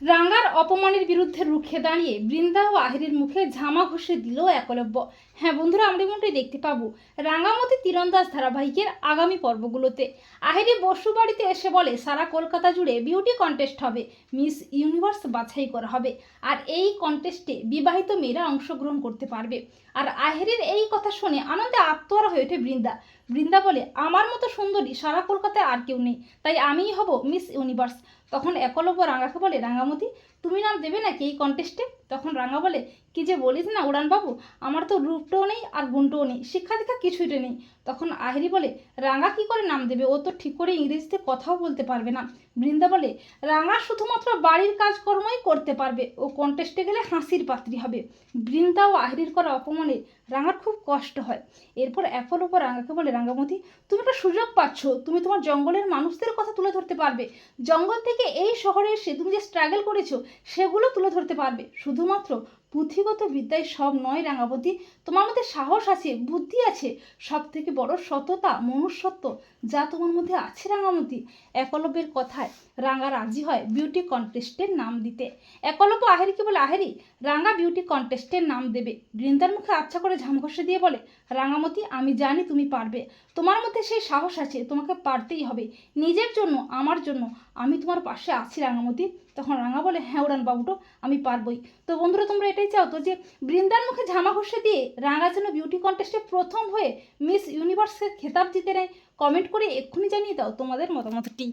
রাঙ্গার অপমানের বিরুদ্ধে রুখে দাঁড়িয়ে বৃন্দা ও আহিরের মুখে ঝামা ঘষে দিল একলব্য। হ্যাঁ বন্ধুরা, আমরা এমনটাই দেখতে পাবো রাঙ্গামতি তীরন্দাজ ধারাবাহিকের আগামী পর্বগুলোতে। আহিরি বসু বাড়িতে এসে বলে, সারা কলকাতা জুড়ে বিউটি কন্টেস্ট হবে মিস ইউনিভার্স বাছাই করা হবে। আর এই কন্টেস্টে বিবাহিত মেয়েরা অংশগ্রহণ করতে পারবে। আর আহিরের এই কথা শুনে আনন্দে আত্মহারা হয়ে ওঠে বৃন্দা। বৃন্দা বলে, আমার মতো সুন্দরী সারা কলকাতায় আর কেউ নেই, তাই আমিই হব মিস ইউনিভার্স তখন একলব্য রাঙাকে বলে, রাঙামতি, তুমি নাম দেবে নাকি এই কন্টেস্টে তখন রাঙা বলে, কি যে বলিস না উড়ানবাবু, আমার তো রূপটাও নেই আর গুণটাও নেই শিক্ষা দীক্ষা কিছুইটা নেই। তখন আহিরি বলে, রাঙা কি করে নাম দেবে? ও তো ঠিক করে ইংরেজিতে কথাও বলতে পারবে না। বৃন্দা বলে, রাঙা শুধুমাত্র বাড়ির কাজকর্মই করতে পারবে, ও কন্টেস্টে গেলে হাসির পাত্রী হবে। বৃন্দা ও আহিরির করা অপমানে রাঙার খুব কষ্ট হয়। এরপর একল ওপর রাঙাকে বলে রাঙ্গামতি তুমি একটা সুযোগ পাচ্ছ। তুমি তোমার জঙ্গলের মানুষদের কথা তুলে ধরতে পারবে। জঙ্গল থেকে এই শহরে তুমি যে স্ট্রাগল করেছ সেগুলো তুলে ধরতে পারবে। শুধুমাত্র পুঁথিগত বিদ্যায় সব নয় রাঙাবতী তোমার মধ্যে সাহস আছে, বুদ্ধি আছে। সব থেকে বড় সততা, মনুষ্যত্ব যা তোমার মধ্যে আছে রাঙামতি। একলব্যের কথায় রাঙা রাজি হয় বিউটি কন্টেস্টের নাম দিতে। একলব্য আহেরিকে বলে আহেরি, রাঙা বিউটি কন্টেস্টের নাম দেবে। বৃন্দার মুখে আচ্ছা করে ঝামঘষে দিয়ে বলে, রাঙামতি, আমি জানি তুমি পারবে। তোমার মধ্যে সেই সাহস আছে, তোমাকে পারতেই হবে। নিজের জন্য, আমার জন্য, আমি তোমার পাশে আছি রাঙামতি। তখন রাঙা বলে হ্যাঁ উড়ান বাবুটো, আমি পারবই। তো বন্ধুরা, তোমরা এটাই চাও তো যে বৃন্দার মুখে ঝামা ঘষে দিয়ে রাঙা যেন বিউটি কন্টেস্টে প্রথম হয়ে মিস ইউনিভার্সের খেতাব জিতে নেয়? কমেন্ট করে এক্ষুনি জানিয়ে দাও তোমাদের মতামতটি।